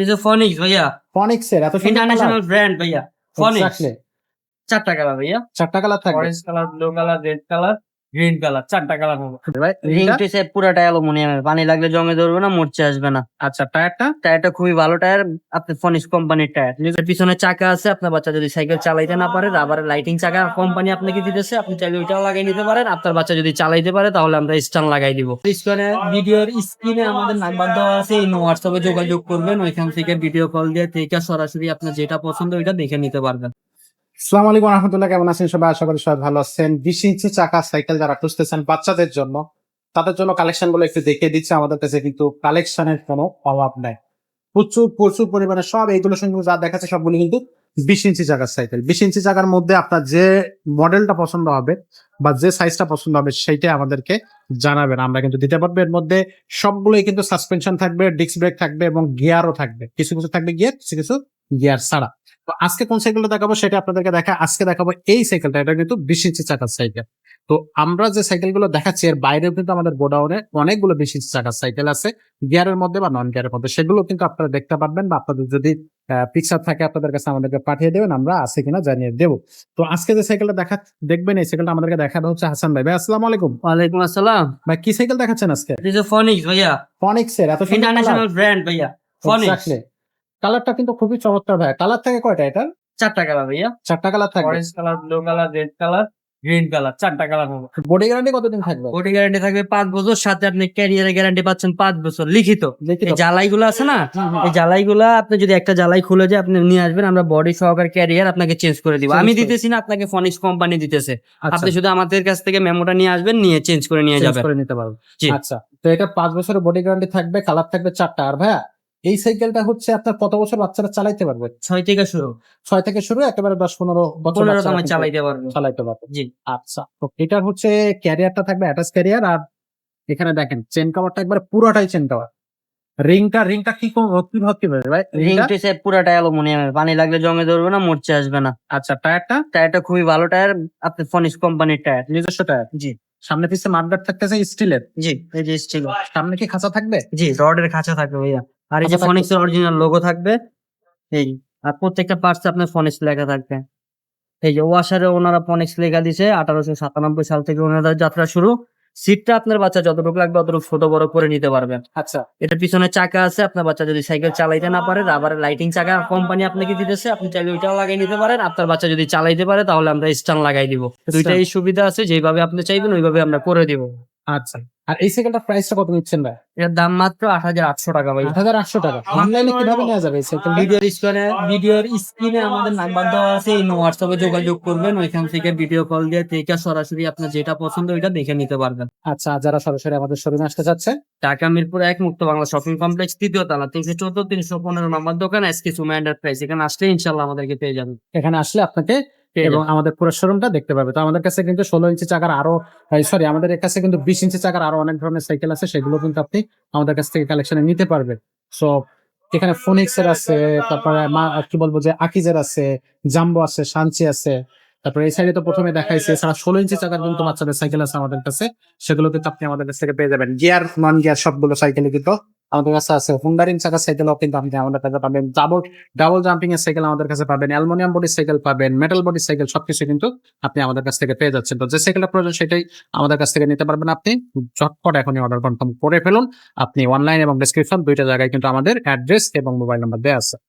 This ফনিক্স ভাইয়া। ফনিক্স এর এত ইন্টারন্যাশনাল ব্র্যান্ড ভাইয়া। ফনিক্স. চারটা কালার ভাইয়া। চারটা কালার থাকবে। Orange colour blue colour red colour green colour চারটা কালার হবে। right? রিং এটা? টু? পুরাটা অ্যালুমিনিয়ামের পানি লাগলে জমে ধরবে না মরচে আসবে না। আচ্ছা টায়ারটা? টায়ারটা খুবই ভালো টায়ার। আপনার ফনিক্স কোম্পানির টায়ার। নিজের পিছনে চাকা আছে আপনার বাচ্চা যদি সাইকেল চালাইতে না পারে রাবারের লাইটিং চাকা কোম্পানি আপনাকে দিতেছে আপনি চাইলে ওইটাও লাগাই নিতে পারেন। আপনার বাচ্চা যদি চালাইতে পারে তাহলে আমরা স্টান লাগাই দিব। স্ক্রিনে ভিডিওর স্ক্রিনে আমাদের নাম্বার দেওয়া আছে এই হোয়াটসঅ্যাপে যোগাযোগ করবেন ওইখান থেকে ভিডিও কল দিয়ে থেকে সরাসরি আপনার যেটা পছন্দ ওইটা দেখে নিতে পারবেন। আসসালামু আলাইকুম কেমন আছেন সবাই? আশা করি সবাই ভালো আছেন। বিশ ইঞ্চি চাকা সাইকেল যারা খুঁজতেছেন বাচ্চাদের জন্য, তাদের জন্য কালেকশনগুলো একটু দেখিয়ে দিচ্ছে। আমাদের কাছে কিন্তু কালেকশনের কোনো অভাব নাই। প্রচুর প্রচুর পরিমাণে সব এইগুলো সঙ্গে যা দেখাচ্ছে সবগুলো কিন্তু বিশ ইঞ্চি চাকার সাইকেল। বিশ ইঞ্চি চাকার মধ্যে আপনার যে মডেলটা পছন্দ হবে বা যে সাইজটা পছন্দ হবে, সেইটাই আমাদেরকে জানাবেন। আমরা কিন্তু দিতে পারব। এর মধ্যে সবগুলোই কিন্তু সাসপেনশন থাকবে, ডিস্ক ব্রেক থাকবে এবং গিয়ারও থাকবে। কিছু কিছু থাকবে গিয়ার, কিছু কিছু গিয়ার ছাড়া। তো আজকে কোন সাইকেলটা দেখাবো সেটা আপনাদেরকে দেখা আজকে দেখাবো এই সাইকেলটা এটা কিন্তু বিশ ইঞ্চি চাকার সাইকেল তো আমরা যে সাইকেলগুলো দেখাচ্ছি এর বাইরেও কিন্তু আমাদের গোডাউনে অনেকগুলো বিশ ইঞ্চি চাকার সাইকেল আছে। গিয়ারের মধ্যে বা নন গিয়ারের মধ্যে। সেগুলো কিন্তু আপনারা দেখতে পারবেন বা আপনাদের যদি পিকচার থাকে আপনাদের কাছে আমাদেরকে পাঠিয়ে দেবেন আমরা আছে কিনা জানিয়ে দেবো। তো আজকে যে সাইকেলটা দেখা দেখবেন এই সাইকেলটা আমাদেরকে দেখানো হচ্ছে হাসান ভাই। ভাই আসসালামু আলাইকুম। ওয়ালাইকুম আসসালাম। ভাই কি সাইকেল দেখাচ্ছেন আজকে? ফনিক্স ভাইয়া। ফনিক্স এর এত ইন্টারন্যাশনাল ব্র্যান্ড ভাইয়া। ফনিক্স কালারটা কিন্তু খুবই চমৎকার ভাই কালার থাকে কয়টা এটা চারটা কালার ভাইয়া। চারটা কালার থাকবে। Orange colour blue colour red colour green colour চারটা কালার হবে। বডি গ্যারান্টি কতদিন থাকবে? ওটি গ্যারান্টি থাকবে পাঁচ বছর সাথে আপনি ক্যারিয়ারের গ্যারান্টি পাচ্ছেন পাঁচ বছর। লিখিত। এই জ্বালাইগুলো আছে না? এই জ্বালাইগুলা আপনি যদি একটা জ্বালাই খুলে যায় আপনি নিয়ে আসবেন আমরা বডি সহকারে ক্যারিয়ার আপনাকে চেঞ্জ করে দিব। আমি দিতেছি না আপনাকে ফনিক্স কোম্পানি দিতেছে। আচ্ছা। আপনি শুধু আমাদের কাছ থেকে মেমোটা নিয়ে আসবেন নিয়ে চেঞ্জ করে নিয়ে যাবেন। করে নিতে পারব জি। আচ্ছা। তো এটা পাঁচ বছরের বডি গ্যারান্টি থাকবে কালার থাকবে চারটা। আর ভাইয়া এই সাইকেলটা হচ্ছে আপনার কত বছর বাচ্চারা চালাইতে পারবে? ছয় থেকে শুরু। ছয় থেকে শুরু একেবারে দশ পনেরো বছর চালাইতে পারব। চালাইতে পারবে। জি। আচ্ছা তো এটার হচ্ছে ক্যারিয়ারটা থাকবে অ্যাটাচ ক্যারিয়ার আর এখানে দেখেন চেন কাভারটা একবারে পুরোটাই চেন কাভার রিংটা রিংটা কি কি কি ভাই? রিং রিংটা সেট পুরাটা অ্যালুমিনিয়ামের পানি লাগলে জমে ধরবে না মরচে আসবে না। আচ্ছা টায়ারটা? টায়ারটা খুবই ভালো টায়ার আপনার ফনিক্স কোম্পানির টায়ার। নিজস্ব টায়ার? জি। সামনে পিছে মাঠগার্ড থাকতেছে স্টিলের জি এই যে স্টিল সামনে কি খাঁচা থাকবে? জি রডের খাঁচা থাকবে ভাইয়া। আর এই যে ফনিক্স এর অরিজিনাল লোগো থাকবে এই আর প্রত্যেকটা পার্টস আপনার ফনিক্স লেখা থাকবে। এই যে ওয়াশারে ওনারা ফনিক্স লেখা দিছে আঠারোশো সাতানব্বই সাল থেকে ওনাদের যাত্রা শুরু। সিটটা আপনার বাচ্চা যতটুকু লাগবে অতটুকু ছোট বড় করে নিতে পারবেন আচ্ছা। এটা পিছনে চাকা আছে আপনার বাচ্চা যদি সাইকেল চালাইতে না পারে রাবারের লাইটিং চাকা কোম্পানি আপনাকে দিতেছে আপনি চাইলে ওইটাও লাগাই নিতে পারেন। আপনার বাচ্চা যদি চালাইতে পারে তাহলে আমরা স্টান লাগাই দিব। দুইটাই সুবিধা আছে যেভাবে আপনি চাইবেন ওইভাবে আমরা করে দিব। আচ্ছা। আর এই সাইকেলটার প্রাইসটা কত নিচ্ছেন ভাই? এর দাম মাত্র আট হাজার আটশো টাকা ভাই। আট হাজার আটশো টাকা। অনলাইনে কীভাবে নেওয়া যাবে এই সাইকেল ভিডিওর স্ক্রিনে ভিডিওর স্ক্রিনে আমাদের নাম্বার দেওয়া আছে এই হোয়াটসঅ্যাপে যোগাযোগ করবেন ওইখান থেকে ভিডিও কল দিয়ে থেকে সরাসরি আপনার যেটা পছন্দ ওইটা দেখে নিতে পারবেন। আচ্ছা যারা সরাসরি আমাদের শোরুমে আসতে চাচ্ছে? ঢাকা মিরপুর এক মুক্ত বাংলা শপিং কমপ্লেক্স তৃতীয় তলা তিনশো চোদ্দ তিনশো পনেরো নম্বর দোকান এসকে সুমা এন্টারপ্রাইজ এখানে আসলে ইনশাল্লাহ আমাদেরকে পেয়ে যাবেন। এখানে আসলে আপনাকে এবং আমাদের পুরো শোরুমটা দেখতে পাবে। তো আমাদের কাছে কিন্তু ষোলো ইঞ্চি চাকার আরও সরি আমাদের কাছে কিন্তু বিশ ইঞ্চি চাকার আরও অনেক ধরনের সাইকেল আছে সেগুলো কিন্তু আপনি আমাদের কাছ থেকে কালেকশনে নিতে পারবেন। সো এখানে ফোনিক্স এর আছে তারপরে মা- কি বলব যে আকিজের আছে জাম্বো আছে শান্তি আছে। তারপরে এই সাইডে তো প্রথমে দেখাইছে এছাড়া ষোলো ইঞ্চি চাকার কিন্তু বাচ্চাদের সাইকেল আছে আমাদের কাছে সেগুলো কিন্তু আপনি আমাদের কাছ থেকে পেয়ে যাবেন। গিয়ার নন গিয়ার সবগুলো সাইকেল কিন্তু আমাদের কাছে আছে। হুন্ডারিং চাকার সাইকেলও কিন্তু আপনি আমাদের কাছে পাবেন ডাবল ডাবল জাম্পিং এর সাইকেল আমাদের কাছে পাবেন। অ্যালুমিনিয়াম বডি সাইকেল পাবেন মেটাল বডি সাইকেল সবকিছু কিন্তু আপনি আমাদের কাছ থেকে পেয়ে যাচ্ছেন। তো যে সাইকেলটা প্রয়োজন সেটাই আমাদের কাছ থেকে নিতে পারবেন আপনি। ঝটপট এখনই অর্ডার কনফার্ম করে ফেলুন। আপনি অনলাইন এবং ডেসক্রিপশন দুইটা জায়গায় কিন্তু আমাদের অ্যাড্রেস এবং মোবাইল নাম্বার দেওয়া আছে।